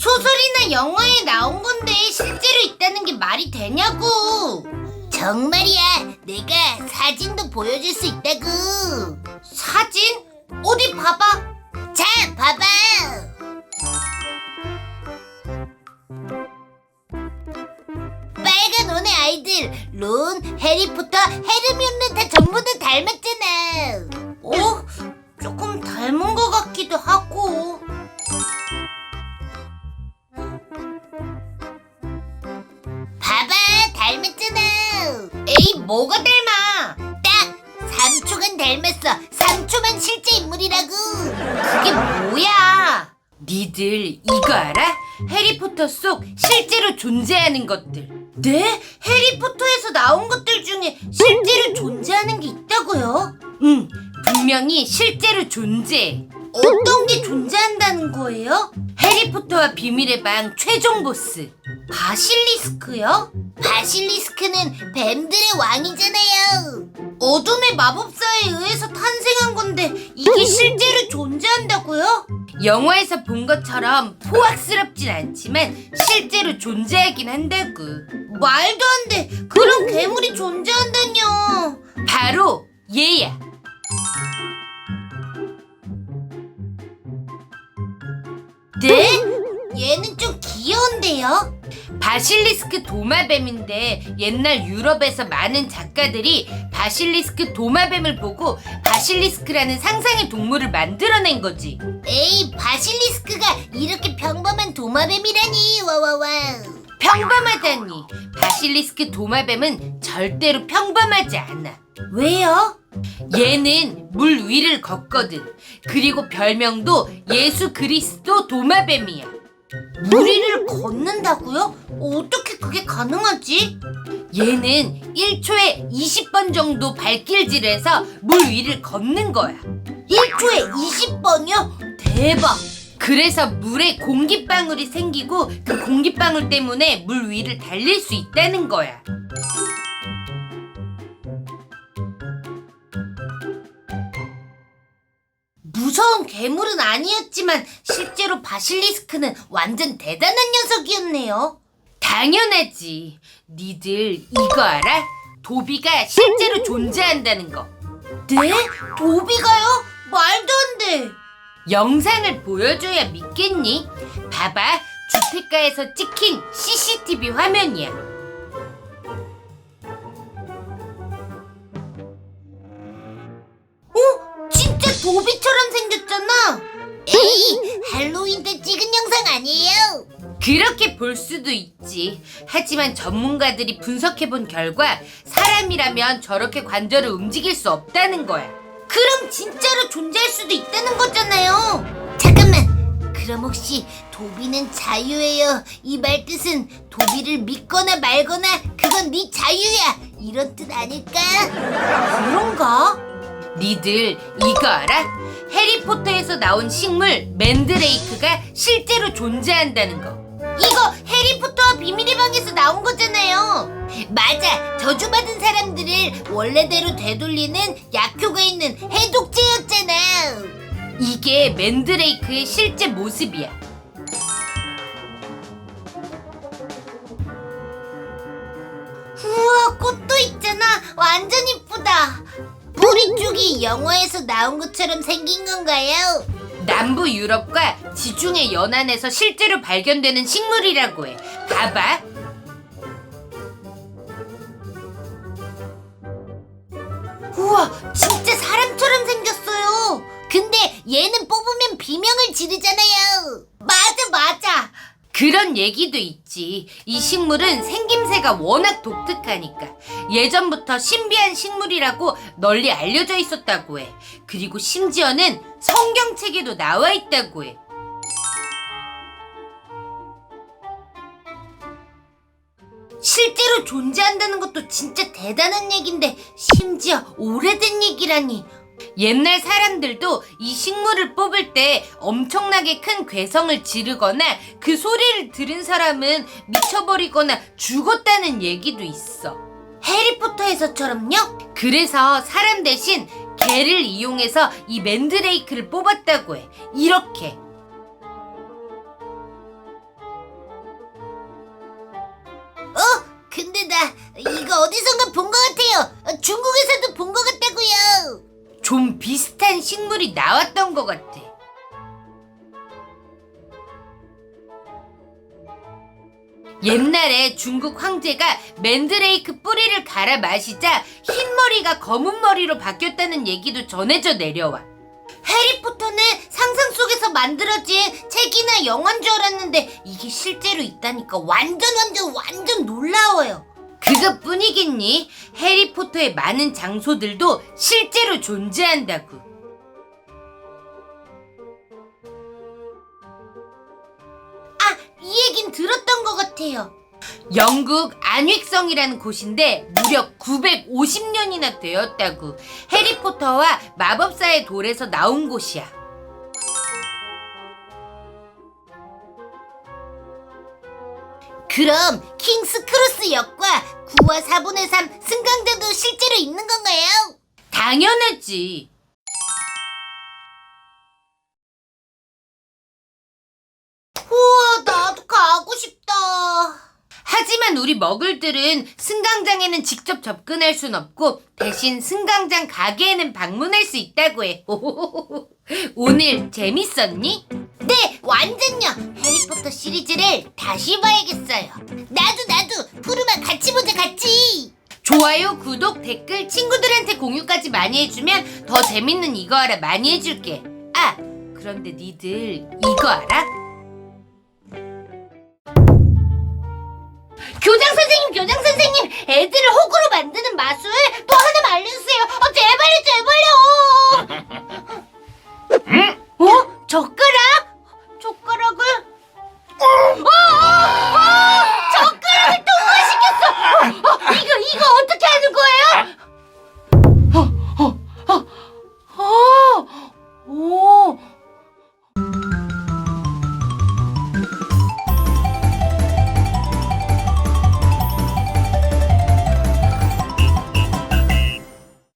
소설이나 영화에 나온 건데 실제로 있다는 게 말이 되냐고. 정말이야. 내가 사진도 보여줄 수 있다고. 사진? 어디 봐봐. 자, 봐봐. 빨간 옷의 아이들 론, 해리포터, 헤르미온는 다 전부 다 닮았잖아. 닮았잖아. 에이, 뭐가 닮아? 딱 3초간 닮았어. 3초만 실제 인물이라고. 그게 뭐야? 니들 이거 알아? 해리포터 속 실제로 존재하는 것들. 네? 해리포터에서 나온 것들 중에 실제로 존재하는 게 있다고요? 응, 분명히 실제로 존재해. 어떤 게 존재한다는 거예요? 해리포터와 비밀의 방 최종 보스 바실리스크요? 바실리스크는 뱀들의 왕이잖아요. 어둠의 마법사에 의해서 탄생한 건데 이게 실제로 존재한다고요? 영화에서 본 것처럼 포악스럽진 않지만 실제로 존재하긴 한다고. 말도 안 돼. 그런 괴물이 존재한다뇨. 바로 얘야. 네? 얘는 좀 귀여운데요? 바실리스크 도마뱀인데 옛날 유럽에서 많은 작가들이 바실리스크 도마뱀을 보고 바실리스크라는 상상의 동물을 만들어낸 거지. 에이, 바실리스크가 이렇게 평범한 도마뱀이라니, 와와와. 평범하다니. 바실리스크 도마뱀은 절대로 평범하지 않아. 왜요? 얘는 물 위를 걷거든. 그리고 별명도 예수 그리스도 도마뱀이야. 물 위를 걷는다고요? 어떻게 그게 가능하지? 얘는 1초에 20번 정도 발길질해서 물 위를 걷는 거야. 1초에 20번이요? 대박! 그래서 물에 공기방울이 생기고 그 공기방울 때문에 물 위를 달릴 수 있다는 거야. 무서운 괴물은 아니었지만 실제로 바실리스크는 완전 대단한 녀석이었네요. 당연하지. 니들 이거 알아? 도비가 실제로 존재한다는 거. 네? 도비가요? 말도 안 돼. 영상을 보여줘야 믿겠니? 봐봐. 주택가에서 찍힌 CCTV 화면이야. 어? 진짜 도비처럼 생겼잖아. 에이, 할로윈 때 찍은 영상 아니에요? 그렇게 볼 수도 있지. 하지만 전문가들이 분석해본 결과 사람이라면 저렇게 관절을 움직일 수 없다는 거야. 그럼 진짜로 존재할 수도 있다는 거잖아요. 잠깐만. 그럼 혹시 도비는 자유예요. 이 말 뜻은 도비를 믿거나 말거나 그건 네 자유야. 이런 뜻 아닐까? 그런가? 니들 이거 알아? 해리포터에서 나온 식물 맨드레이크가 실제로 존재한다는 거. 이거 해리포터와 비밀의 방에서 나온 거잖아요. 맞아. 저주받은 사람들을 원래대로 되돌리는 약효가 있는 해독제였잖아. 이게 맨드레이크의 실제 모습이야. 우와, 꽃도 있잖아. 완전 이쁘다. 뿌리 쪽이 영화에서 나온 것처럼 생긴 건가요? 남부 유럽과 지중해 연안에서 실제로 발견되는 식물이라고 해. 봐봐. 진짜 사람처럼 생겼어요. 근데 얘는 뽑으면 비명을 지르잖아요. 맞아, 맞아. 그런 얘기도 있지. 이 식물은 생김새가 워낙 독특하니까. 예전부터 신비한 식물이라고 널리 알려져 있었다고 해. 그리고 심지어는 성경책에도 나와 있다고 해. 실제로 존재한다는 것도 진짜 대단한 얘긴데 심지어 오래된 얘기라니 옛날 사람들도 이 식물을 뽑을 때 엄청나게 큰 괴성을 지르거나 그 소리를 들은 사람은 미쳐버리거나 죽었다는 얘기도 있어. 해리포터에서처럼요? 그래서 사람 대신 개를 이용해서 이 맨드레이크를 뽑았다고 해. 이렇게. 어디선가 본 것 같아요. 어, 중국에서도 본 것 같다고요. 좀 비슷한 식물이 나왔던 것 같아. 옛날에 중국 황제가 맨드레이크 뿌리를 갈아 마시자 흰 머리가 검은 머리로 바뀌었다는 얘기도 전해져 내려와. 해리포터는 상상 속에서 만들어진 책이나 영화인 줄 알았는데 이게 실제로 있다니까 완전 완전 완전 놀라워요. 그것뿐이겠니? 해리포터의 많은 장소들도 실제로 존재한다고. 아, 이 얘긴 들었던 것 같아요. 영국 안익성이라는 곳인데 무려 950년이나 되었다고. 해리포터와 마법사의 돌에서 나온 곳이야. 그럼 킹스 크로스 역과 9와 4분의 3 승강자도 실제로 있는 건가요? 당연하지. 우와, 나도 가고 싶다. 하지만 우리 먹을들은 승강장에는 직접 접근할 순 없고 대신 승강장 가게에는 방문할 수 있다고 해. 오늘 재밌었니? 네, 완전요. 해리포터 시리즈를 다시 봐야겠어요. 나도 나도 푸르마 같이 보자 같이. 좋아요, 구독, 댓글, 친구들한테 공유까지 많이 해주면 더 재밌는 이거 알아 많이 해줄게. 아, 그런데 니들 이거 알아? 교장 선생님, 교장 선생님, 애들을 호구로 만드는 마술 또 하나만 알려주세요.